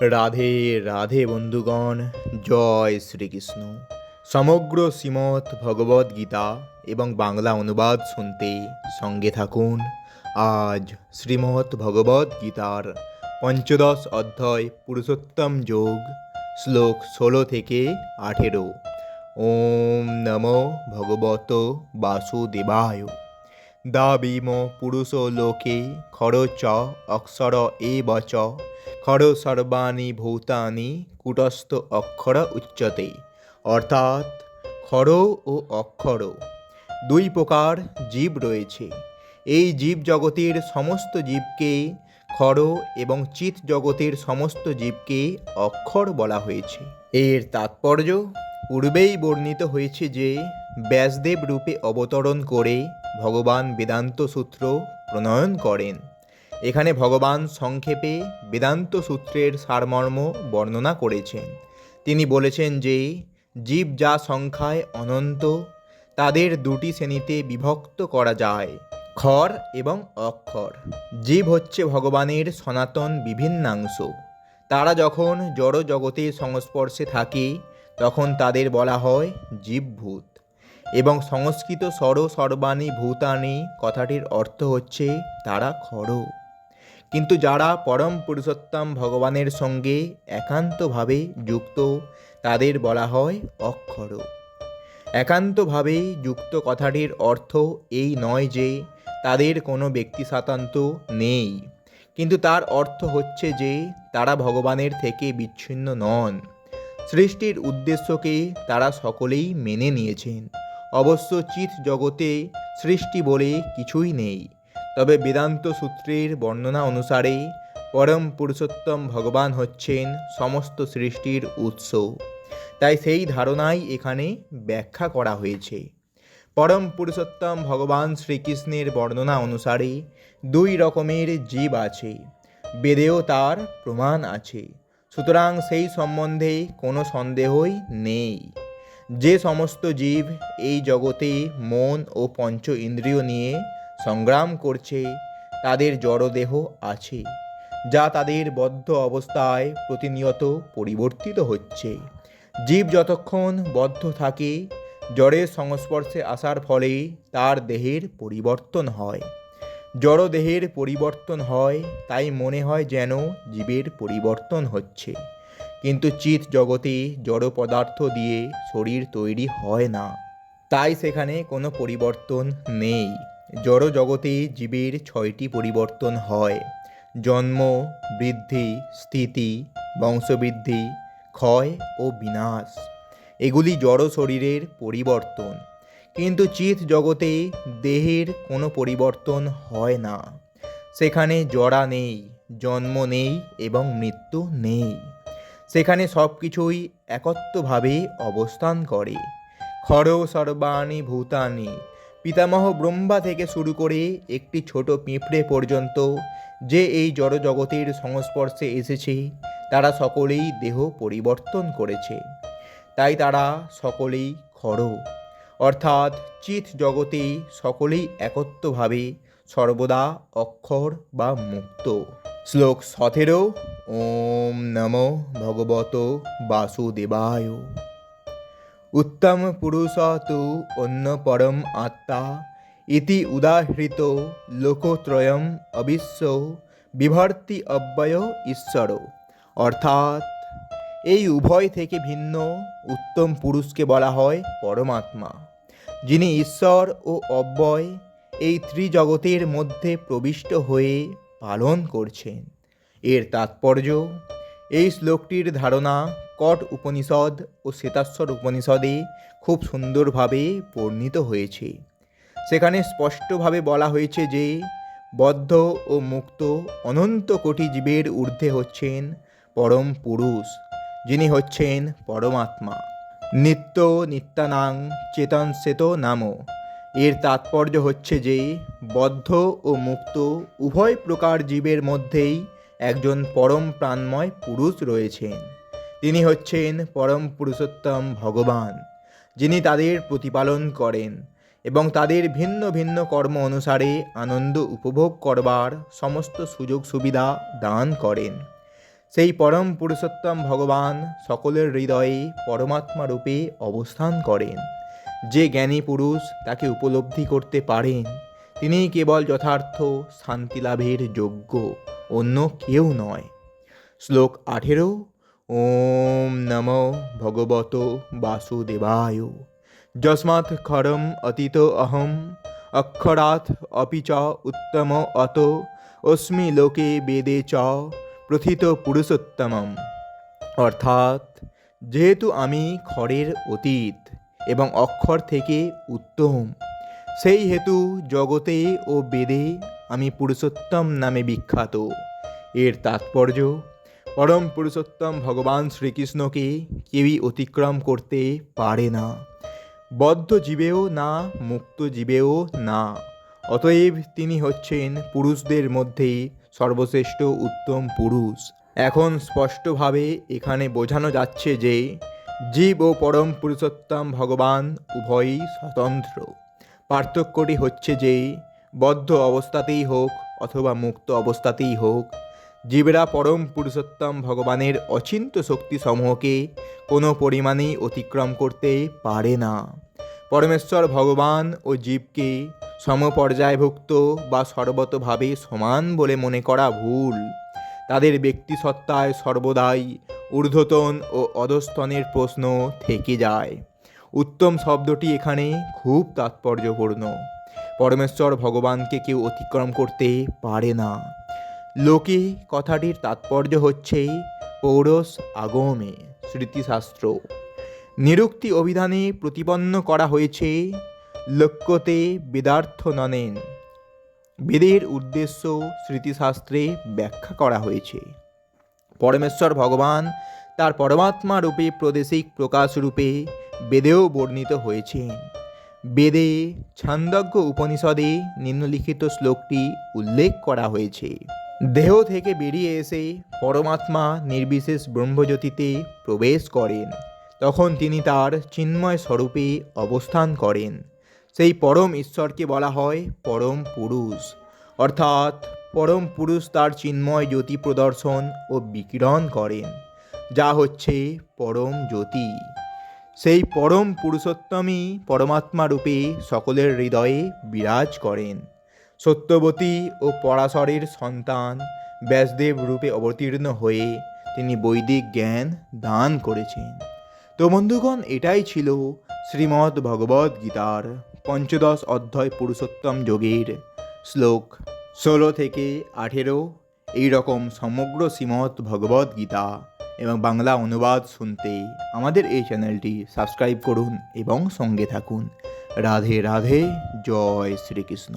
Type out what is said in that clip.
রাধে রাধে বন্ধুগণ, জয় শ্রীকৃষ্ণ। সমগ্র শ্রীমৎ ভগবদ গীতা এবং বাংলা অনুবাদ শুনতে সঙ্গে থাকুন। আজ শ্রীমৎ ভগবদ গীতার পঞ্চদশ অধ্যায় পুরুষোত্তম যোগ, শ্লোক ষোলো থেকে আঠেরো। ওম নমো ভগবত বাসুদেবায়। দাবিম পুরুষ লোকে খর চ অক্ষর এ বচ খর সর্বাণী ভূতানি কুটস্থ অক্ষর উচ্চতে। অর্থাৎ খর ও অক্ষর দুই প্রকার জীব রয়েছে। এই জীব জগতের সমস্ত জীবকে খর এবং চিত জগতের সমস্ত জীবকে অক্ষর বলা হয়েছে। এর তাৎপর্য পূর্বেই বর্ণিত হয়েছে যে ব্যাসদেব রূপে অবতরণ করে ভগবান বেদান্ত সূত্র প্রণয়ন করেন। এখানে ভগবান সংক্ষেপে বেদান্ত সূত্রের সারমর্ম বর্ণনা করেছেন। তিনি বলেছেন যে, জীব যা সংখ্যায় অনন্ত, তাদের দুটি শ্রেণীতে বিভক্ত করা যায়, খর এবং অক্ষর। জীব হচ্ছে ভগবানের সনাতন বিভিন্নাংশ। তারা যখন জড় জগতের সংস্পর্শে থাকে, তখন তাদের বলা হয় জীবভূত। এবং সংস্কৃত স্বর সর্বাণী ভূতানি কথাটির অর্থ হচ্ছে তারা খড়। কিন্তু যারা পরম পুরুষোত্তম ভগবানের সঙ্গে একান্তভাবে যুক্ত, তাদের বলা হয় অক্ষর। একান্তভাবে যুক্ত কথাটির অর্থ এই নয় যে তাদের কোনো ব্যক্তি স্বাতন্ত্র নেই, কিন্তু তার অর্থ হচ্ছে যে তারা ভগবানের থেকে বিচ্ছিন্ন নন। সৃষ্টির উদ্দেশ্যকে তারা সকলেই মেনে নিয়েছেন। অবশ্য চিত জগতে সৃষ্টি বলে কিছুই নেই। তবে বেদান্ত সূত্রের বর্ণনা অনুসারে পরম পুরুষোত্তম ভগবান হচ্ছেন সমস্ত সৃষ্টির উৎস। তাই সেই ধারণাই এখানে ব্যাখ্যা করা হয়েছে। পরম পুরুষোত্তম ভগবান শ্রীকৃষ্ণের বর্ণনা অনুসারে দুই রকমের জীব আছে, বেদেও তার প্রমাণ আছে। সুতরাং সেই সম্বন্ধে কোনো সন্দেহই নেই। যে সমস্ত জীব এই জগতে মন ও পঞ্চ ইন্দ্রিয় নিয়ে সংগ্রাম করছে, তাদের জড়দেহ আছে, যা তাদের বদ্ধ অবস্থায় প্রতিনিয়ত পরিবর্তিত হচ্ছে। জীব যতক্ষণ বদ্ধ থাকে, জড়ের সংস্পর্শে আসার ফলে তার দেহের পরিবর্তন হয়। জড় দেহের পরিবর্তন হয়, তাই মনে হয় যেন জীবের পরিবর্তন হচ্ছে। কিন্তু চিত জগতে জড় পদার্থ দিয়ে শরীর তৈরি হয় না। তাই সেখানে কোনো পরিবর্তন নেই। জড় জগতে জীবের ছয়টি পরিবর্তন হয়। জন্ম, বৃদ্ধি, স্থিতি, বংশবৃদ্ধি, ক্ষয় ও বিনাশ। এগুলি জড় শরীরের পরিবর্তন। কিন্তু চিত জগতে দেহের কোনো পরিবর্তন হয় না। সেখানে জড়া নেই, জন্ম নেই এবং মৃত্যু নেই। সেখানে সব কিছুই একত্বভাবে অবস্থান করে। খড় সর্বাণী ভূতানি। পিতামহ ব্রহ্মা থেকে শুরু করে একটি ছোট পিঁপড়ে পর্যন্ত যে এই জড় জগতের সংস্পর্শে এসেছে, তারা সকলেই দেহ পরিবর্তন করেছে। তাই তারা সকলেই খড়। অর্থাৎ চিত জগতে সকলেই একত্বভাবে সর্বদা অক্ষর বা মুক্ত। শ্লোক সতেরো, ওম নমো ভগবত বাসুদেবায়। উত্তম পুরুষ তু অন্য পরম আত্মা, ইতি উদাহৃত লোকত্রয়ম অবিশ্ব, বিভর্তি অব্যয় ঈশ্বর। অর্থাৎ, এই উভয় থেকে ভিন্ন উত্তম পুরুষকে বলা হয় পরমাত্মা, যিনি ঈশ্বর ও অব্যয় এই ত্রিজগতের মধ্যে প্রবিষ্ট হয়ে পালন করছেন। এর তাৎপর্য, এই শ্লোকটির ধারণা কট উপনিষদ ও শ্বেতাশ্বর উপনিষদে খুব সুন্দরভাবে বর্ণিত হয়েছে। সেখানে স্পষ্টভাবে বলা হয়েছে যে, বদ্ধ ও মুক্ত অনন্ত কোটি জীবের ঊর্ধ্বে হচ্ছেন পরম পুরুষ, যিনি হচ্ছেন পরমাত্মা। নিত্য নিত্যানাং চেতন শ্বেত নাম এর তাৎপর্য হচ্ছে যে, বদ্ধ ও মুক্ত উভয় প্রকার জীবের মধ্যেই একজন পরম প্রাণময় পুরুষ রয়েছেন। তিনি হচ্ছেন পরম পুরুষোত্তম ভগবান, যিনি তাদের প্রতিপালন করেন এবং তাদের ভিন্ন ভিন্ন কর্ম অনুসারে আনন্দ উপভোগ করবার সমস্ত সুযোগ সুবিধা দান করেন। সেই পরম পুরুষোত্তম ভগবান সকলের হৃদয়ে পরমাত্মা রূপে অবস্থান করেন। যে জ্ঞানী পুরুষ তাকে উপলব্ধি করতে পারেন তিনি কেবল যথার্থ শান্তি লাভের যোগ্য, অন্য কেউ নয়। শ্লোক আঠেরো, ওম নম ভগবত বাসুদেবায়। যস্মাৎ খরম অতীত অহম, অক্ষরাৎ অপি চ উত্তম অত, অস্মি লোকে বেদে চ প্রথিত পুরুষোত্তমম। অর্থাৎ, যেহেতু আমি খড়ের অতীত এবং অক্ষর থেকে উত্তম। সেই হেতু জগতে ও বেদে আমি পুরুষোত্তম নামে বিখ্যাত। এর তাৎপর্য, পরম পুরুষোত্তম ভগবান শ্রীকৃষ্ণকে কেউই অতিক্রম করতে পারে না। বদ্ধ জীবেও না, মুক্ত জীবেও না। অতএব তিনি হচ্ছেন পুরুষদের মধ্যে সর্বশ্রেষ্ঠ উত্তম পুরুষ। এখন স্পষ্টভাবে এখানে বোঝানো যাচ্ছে যে জীব ও পরম পুরুষোত্তম ভগবান উভয়ই স্বতন্ত্র। পার্থক্যটি হচ্ছে যে, বদ্ধ অবস্থাতেই হোক অথবা মুক্ত অবস্থাতেই হোক, জীবরা পরম পুরুষোত্তম ভগবানের অচিন্ত শক্তি সমূহকে কোনো পরিমাণেই অতিক্রম করতে পারে না। পরমেশ্বর ভগবান ও জীবকে সমপর্যায়ভুক্ত বা সর্বতভাবে সমান বলে মনে করা ভুল। তাদের ব্যক্তিসত্তায় সর্বদাই ঊর্ধ্বতন ও অধস্তনের প্রশ্ন থেকে যায়। উত্তম শব্দটি এখানে খুব তাৎপর্যপূর্ণ। পরমেশ্বর ভগবানকে কেউ অতিক্রম করতে পারে না। লোকে কথাটির তাৎপর্য হচ্ছে পৌরস আগমে, স্মৃতিশাস্ত্র। নিরুক্তি অভিধানে প্রতিপন্ন করা হয়েছে, লক্ষ্যতে বেদার্থ ননেন। বেদের উদ্দেশ্য স্মৃতিশাস্ত্রে ব্যাখ্যা করা হয়েছে। পরমেশ্বর ভগবান, তার পরমাত্মা রূপে প্রদেশিক প্রকাশ রূপে বেদেও বর্ণিত হয়েছেন বেদে ছান্দজ্ঞ উপনিষদে নিম্নলিখিত শ্লোকটি উল্লেখ করা হয়েছে। দেহ থেকে বেরিয়ে এসে পরমাত্মা নির্বিশেষ ব্রহ্মজ্যোতিতে প্রবেশ করেন। তখন তিনি তার চিন্ময় স্বরূপে অবস্থান করেন। সেই পরম ঈশ্বরকে বলা হয় পরম পুরুষ। অর্থাৎ পরম পুরুষ তার চিন্ময় জ্যোতি প্রদর্শন ও বিকিরণ করেন। যা হচ্ছে পরম জ্যোতি। সেই পরম পুরুষোত্তমই পরমাত্মা রূপে সকলের হৃদয়ে বিরাজ করেন। সত্যবতী ও পরাশরের সন্তান ব্যাসদেব রূপে অবতীর্ণ হয়ে তিনি বৈদিক জ্ঞান দান করেছেন। তো বন্ধুগণ, এটাই ছিল শ্রীমদ্ ভগবদ গীতার পঞ্চদশ অধ্যায় পুরুষোত্তম যোগের শ্লোক। ষোলো থেকে আঠেরো, এইরকম সমগ্র শ্রীমৎ ভগবদ গীতা এবং বাংলা অনুবাদ শুনতে আমাদের এই চ্যানেলটি সাবস্ক্রাইব করুন এবং সঙ্গে থাকুন। রাধে রাধে, জয় শ্রীকৃষ্ণ।